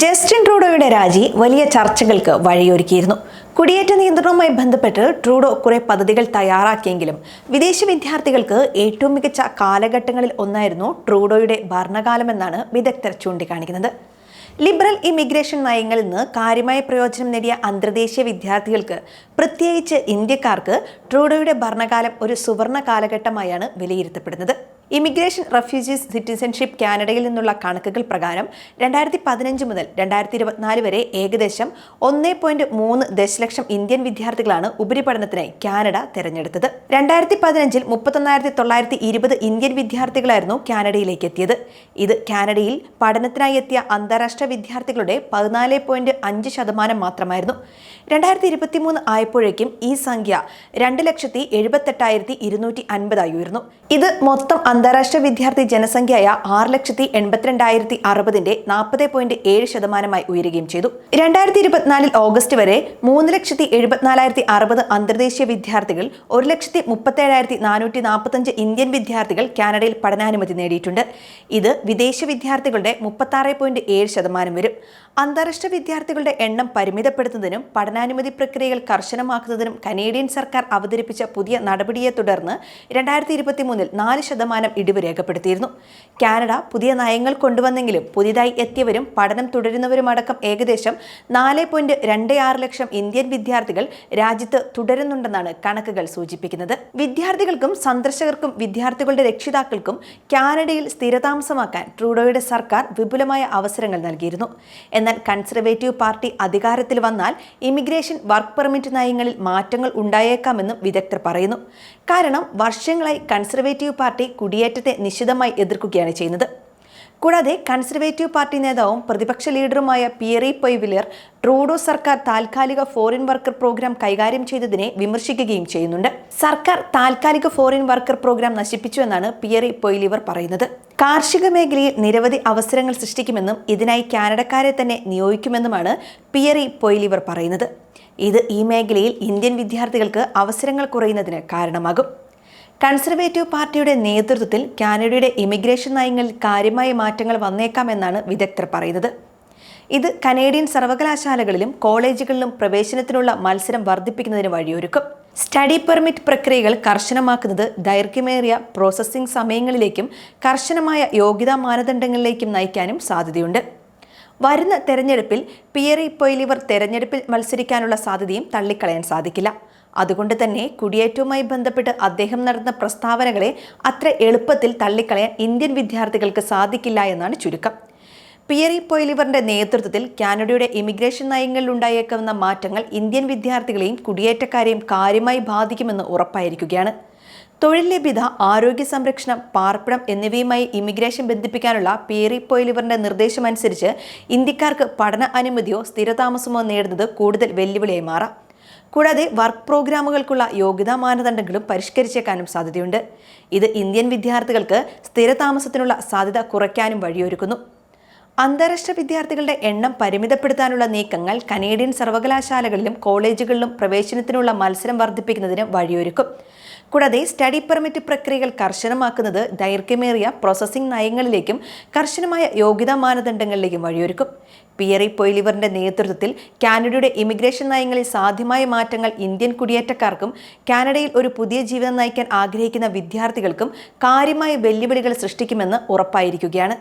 Justin ട്രൂഡോയുടെ രാജി വലിയ ചർച്ചകൾക്ക് വഴിയൊരുക്കിയിരുന്നു. കുടിയേറ്റ നിയന്ത്രണവുമായി ബന്ധപ്പെട്ട് ട്രൂഡോ കുറെ പദ്ധതികൾ തയ്യാറാക്കിയെങ്കിലും വിദേശ വിദ്യാർത്ഥികൾക്ക് ഏറ്റവും മികച്ച കാലഘട്ടങ്ങളിൽ ഒന്നായിരുന്നു ട്രൂഡോയുടെ ഭരണകാലമെന്നാണ് വിദഗ്ധർ ചൂണ്ടിക്കാണിക്കുന്നത്. ലിബറൽ ഇമിഗ്രേഷൻ നയങ്ങളിൽ നിന്ന് കാര്യമായ പ്രയോജനം നേടിയ അന്തർദേശീയ വിദ്യാർത്ഥികൾക്ക് പ്രത്യേകിച്ച് ഇന്ത്യക്കാർക്ക് ട്രൂഡോയുടെ ഭരണകാലം ഒരു സുവർണ കാലഘട്ടമായാണ് വിലയിരുത്തപ്പെടുന്നത്. ഇമിഗ്രേഷൻ റെഫ്യൂജീസ് സിറ്റിസൺഷിപ്പ് കാനഡയിൽ നിന്നുള്ള കണക്കുകൾ പ്രകാരം രണ്ടായിരത്തി പതിനഞ്ച് മുതൽ രണ്ടായിരത്തി ഇരുപത്തിനാല് വരെ ഏകദേശം ഒന്നേ പോയിന്റ് മൂന്ന് ദശലക്ഷം ഇന്ത്യൻ വിദ്യാർത്ഥികളാണ് ഉപരിപഠനത്തിനായി കാനഡ തെരഞ്ഞെടുത്തത്. രണ്ടായിരത്തി പതിനഞ്ചിൽ മുപ്പത്തൊന്നായിരത്തി തൊള്ളായിരത്തി ഇരുപത് ഇന്ത്യൻ വിദ്യാർത്ഥികളായിരുന്നു കാനഡയിലേക്ക് എത്തിയത് ഇത് കാനഡയിൽ പഠനത്തിനായി എത്തിയ അന്താരാഷ്ട്ര വിദ്യാർത്ഥികളുടെ പതിനാല് പോയിന്റ് അഞ്ച് ശതമാനം മാത്രമായിരുന്നു. രണ്ടായിരത്തി ഇരുപത്തി മൂന്ന് ആയപ്പോഴേക്കും ഈ സംഖ്യ രണ്ട് ലക്ഷത്തി എഴുപത്തെട്ടായിരത്തി ഇരുന്നൂറ്റി അൻപതായി ഉയർന്നു. ഇത് മൊത്തം അന്താരാഷ്ട്ര വിദ്യാർത്ഥി ജനസംഖ്യയായ ആറ് ലക്ഷത്തി എൺപത്തിരണ്ടായിരത്തി അറുപതിന്റെ നാൽപ്പത് പോയിന്റ് ഏഴ് ശതമാനമായി ഉയരുകയും ചെയ്തു. രണ്ടായിരത്തി ഇരുപത്തിനാലിൽ ഓഗസ്റ്റ് വരെ മൂന്ന് ലക്ഷത്തി എഴുപത്തിനാലായിരത്തി അറുപത് അന്തർദേശീയ വിദ്യാർത്ഥികൾ ഒരു ലക്ഷത്തി മുപ്പത്തേഴായിരത്തി നാനൂറ്റി നാൽപ്പത്തഞ്ച് ഇന്ത്യൻ വിദ്യാർത്ഥികൾ കാനഡയിൽ പഠനാനുമതി നേടിയിട്ടുണ്ട്. ഇത് വിദേശ വിദ്യാർത്ഥികളുടെ മുപ്പത്താറ് പോയിന്റ് ഏഴ് ശതമാനം വരും. അന്താരാഷ്ട്ര വിദ്യാർത്ഥികളുടെ എണ്ണം പരിമിതപ്പെടുത്തുന്നതിനും പഠനാനുമതി പ്രക്രിയകൾ കർശനമാക്കുന്നതിനും കനേഡിയൻ സർക്കാർ അവതരിപ്പിച്ച പുതിയ നടപടിയെ തുടർന്ന് രണ്ടായിരത്തി ഇരുപത്തി മൂന്നിൽ നാല് ശതമാനം ഇടിവ് രേഖപ്പെടുത്തിയിരുന്നു. കാനഡ പുതിയ നയങ്ങൾ കൊണ്ടുവന്നെങ്കിലും പുതിയതായി എത്തിയവരും പഠനം തുടരുന്നവരുമടക്കം ഏകദേശം നാല് പോയിന്റ് രണ്ട് ആറ് ലക്ഷം ഇന്ത്യൻ വിദ്യാർത്ഥികൾ രാജ്യത്ത് തുടരുന്നുണ്ടെന്നാണ് കണക്കുകൾ സൂചിപ്പിക്കുന്നത്. വിദ്യാർത്ഥികൾക്കും സന്ദർശകർക്കും വിദ്യാർത്ഥികളുടെ രക്ഷിതാക്കൾക്കും കാനഡയിൽ സ്ഥിരതാമസമാക്കാൻ ട്രൂഡോയുടെ സർക്കാർ വിപുലമായ അവസരങ്ങൾ നൽകിയിരുന്നു. എന്നാൽ കൺസർവേറ്റീവ് പാർട്ടി അധികാരത്തിൽ വന്നാൽ ഇമിഗ്രേഷൻ വർക്ക് പെർമിറ്റ് നയങ്ങളിൽ മാറ്റങ്ങൾ ഉണ്ടായേക്കാമെന്നും വിദഗ്ധർ പറയുന്നു. കാരണം വർഷങ്ങളായി കൺസർവേറ്റീവ് പാർട്ടി കുടിയേറ്റത്തെ നിശിതമായി എതിർക്കുകയാണ് ചെയ്യുന്നത്. കൂടാതെ കൺസർവേറ്റീവ് പാർട്ടി നേതാവും പ്രതിപക്ഷ ലീഡറുമായ പിയറി പൊയ്വിലിയർ ട്രൂഡോ സർക്കാർ താൽക്കാലിക ഫോറിൻ വർക്കർ പ്രോഗ്രാം കൈകാര്യം ചെയ്തതിനെ വിമർശിക്കുകയും ചെയ്യുന്നുണ്ട്. സർക്കാർ താൽക്കാലിക ഫോറിൻ വർക്കർ പ്രോഗ്രാം നശിപ്പിച്ചു എന്നാണ് പിയറി പൊയ്ലിവർ പറയുന്നത്. കാർഷിക മേഖലയിൽ നിരവധി അവസരങ്ങൾ സൃഷ്ടിക്കുമെന്നും ഇതിനായി കാനഡക്കാരെ തന്നെ നിയോഗിക്കുമെന്നുമാണ് പിയറി പൊയ്ലിവർ പറയുന്നത്. ഇത് ഈ മേഖലയിൽ ഇന്ത്യൻ വിദ്യാർത്ഥികൾക്ക് അവസരങ്ങൾ കുറയുന്നതിന് കാരണമാകും. കൺസർവേറ്റീവ് പാർട്ടിയുടെ നേതൃത്വത്തിൽ കാനഡയുടെ ഇമിഗ്രേഷൻ നയങ്ങളിൽ കാര്യമായ മാറ്റങ്ങൾ വന്നേക്കാമെന്നാണ് വിദഗ്ധർ പറയുന്നത്. ഇത് കനേഡിയൻ സർവകലാശാലകളിലും കോളേജുകളിലും പ്രവേശനത്തിനുള്ള മത്സരം വർദ്ധിപ്പിക്കുന്നതിന് വഴിയൊരുക്കും. സ്റ്റഡി പെർമിറ്റ് പ്രക്രിയകൾ കർശനമാക്കുന്നത് ദൈർഘ്യമേറിയ പ്രോസസ്സിംഗ് സമയങ്ങളിലേക്കും കർശനമായ യോഗ്യതാ മാനദണ്ഡങ്ങളിലേക്കും നയിക്കാനും സാധ്യതയുണ്ട്. വരുന്ന തെരഞ്ഞെടുപ്പിൽ പിയറി പൊയിലിവർ തെരഞ്ഞെടുപ്പിൽ മത്സരിക്കാനുള്ള സാധ്യതയും തള്ളിക്കളയാൻ സാധിക്കില്ല. അതുകൊണ്ട് തന്നെ കുടിയേറ്റവുമായി ബന്ധപ്പെട്ട് അദ്ദേഹം നടന്ന പ്രസ്താവനകളെ അത്ര എളുപ്പത്തിൽ തള്ളിക്കളയാൻ ഇന്ത്യൻ വിദ്യാർത്ഥികൾക്ക് സാധിക്കില്ല എന്നാണ് ചുരുക്കം. പിയറി പോയിലിവറിന്റെ നേതൃത്വത്തിൽ കാനഡയുടെ ഇമിഗ്രേഷൻ നയങ്ങളിൽ ഉണ്ടായേക്കാവുന്ന മാറ്റങ്ങൾ ഇന്ത്യൻ വിദ്യാർത്ഥികളെയും കുടിയേറ്റക്കാരെയും കാര്യമായി ബാധിക്കുമെന്ന് ഉറപ്പായിരിക്കുകയാണ്. തൊഴിൽ ലഭ്യത ആരോഗ്യ സംരക്ഷണം പാർപ്പിടം എന്നിവയുമായി ഇമിഗ്രേഷൻ ബന്ധിപ്പിക്കാനുള്ള പിയറി പോയിലിവറിന്റെ നിർദ്ദേശമനുസരിച്ച് ഇന്ത്യക്കാർക്ക് പഠന അനുമതിയോ സ്ഥിരതാമസമോ നേടുന്നത് കൂടുതൽ വെല്ലുവിളിയായി മാറാം. കൂടാതെ വർക്ക് പ്രോഗ്രാമുകൾക്കുള്ള യോഗ്യതാ മാനദണ്ഡങ്ങളും പരിഷ്കരിച്ചേക്കാനും സാധ്യതയുണ്ട്. ഇത് ഇന്ത്യൻ വിദ്യാർത്ഥികൾക്ക് സ്ഥിരതാമസത്തിനുള്ള സാധ്യത കുറയ്ക്കാനും വഴിയൊരുക്കുന്നു. അന്താരാഷ്ട്ര വിദ്യാർത്ഥികളുടെ എണ്ണം പരിമിതപ്പെടുത്താനുള്ള നീക്കങ്ങൾ കനേഡിയൻ സർവകലാശാലകളിലും കോളേജുകളിലും പ്രവേശനത്തിനുള്ള മത്സരം വർദ്ധിപ്പിക്കുന്നതിന് വഴിയൊരുക്കും. കൂടാതെ സ്റ്റഡി പെർമിറ്റ് പ്രക്രിയകൾ കർശനമാക്കുന്നത് ദൈർഘ്യമേറിയ പ്രോസസ്സിംഗ് നയങ്ങളിലേക്കും കർശനമായ യോഗ്യതാ മാനദണ്ഡങ്ങളിലേക്കും വഴിയൊരുക്കും. പിയറി പൊയ്ലിവറിന്റെ നേതൃത്വത്തിൽ കാനഡയുടെ ഇമിഗ്രേഷൻ നയങ്ങളിൽ സാധ്യമായ മാറ്റങ്ങൾ ഇന്ത്യൻ കുടിയേറ്റക്കാർക്കും കാനഡയിൽ ഒരു പുതിയ ജീവിതം നയിക്കാൻ ആഗ്രഹിക്കുന്ന വിദ്യാർത്ഥികൾക്കും കാര്യമായ വെല്ലുവിളികൾ സൃഷ്ടിക്കുമെന്ന് ഉറപ്പായിരിക്കുകയാണ്.